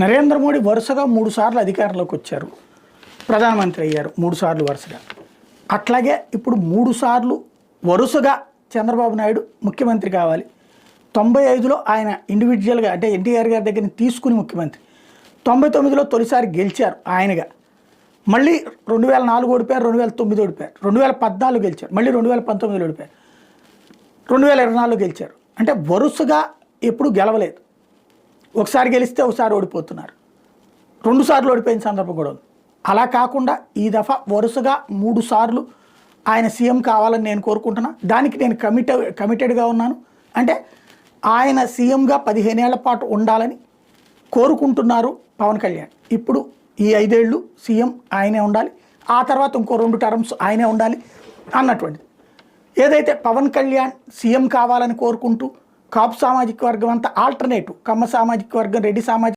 నరేంద్ర మోడీ వరుసగా మూడు సార్లు అధికారంలోకి వచ్చారు. ప్రధానమంత్రి అయ్యారు మూడు సార్లు వరుసగా. అట్లాగే ఇప్పుడు మూడుసార్లు వరుసగా చంద్రబాబు నాయుడు ముఖ్యమంత్రి కావాలి. తొంభై ఐదులో ఆయన ఇండివిజువల్గా అంటే ఎన్టీఆర్ గారి దగ్గర తీసుకుని ముఖ్యమంత్రి. తొంభై తొమ్మిదిలో తొలిసారి గెలిచారు ఆయనగా. మళ్ళీ రెండు వేల నాలుగు ఓడిపోయారు రెండు వేల తొమ్మిది ఓడిపోయారు రెండు వేల పద్నాలుగు గెలిచారు మళ్ళీ రెండు వేల పంతొమ్మిదిలో ఓడిపోయారు రెండు వేల ఇరవై నాలుగు గెలిచారు. అంటే వరుసగా ఎప్పుడు గెలవలేదు. ఒకసారి గెలిస్తే ఒకసారి ఓడిపోతున్నారు. రెండు సార్లు ఓడిపోయిన సందర్భం కూడా ఉంది. అలా కాకుండా ఈ దఫా వరుసగా మూడు సార్లు ఆయన సీఎం కావాలని నేను కోరుకుంటున్నా. దానికి నేను కమిట కమిటెడ్గా ఉన్నాను. అంటే ఆయన సీఎంగా పదిహేనేళ్ళ పాటు ఉండాలని కోరుకుంటున్నారు పవన్ కళ్యాణ్. ఇప్పుడు ఈ ఐదేళ్ళు సీఎం ఆయనే ఉండాలి. ఆ తర్వాత ఇంకో రెండు టర్మ్స్ ఆయనే ఉండాలి అన్నటువంటిది. ఏదైతే పవన్ కళ్యాణ్ సీఎం కావాలని కోరుకుంటూ కాపు సామాజిక వర్గం అంతా ఆల్టర్నేటివ్ కమ్మ సామాజిక వర్గం రెడ్డి సామాజిక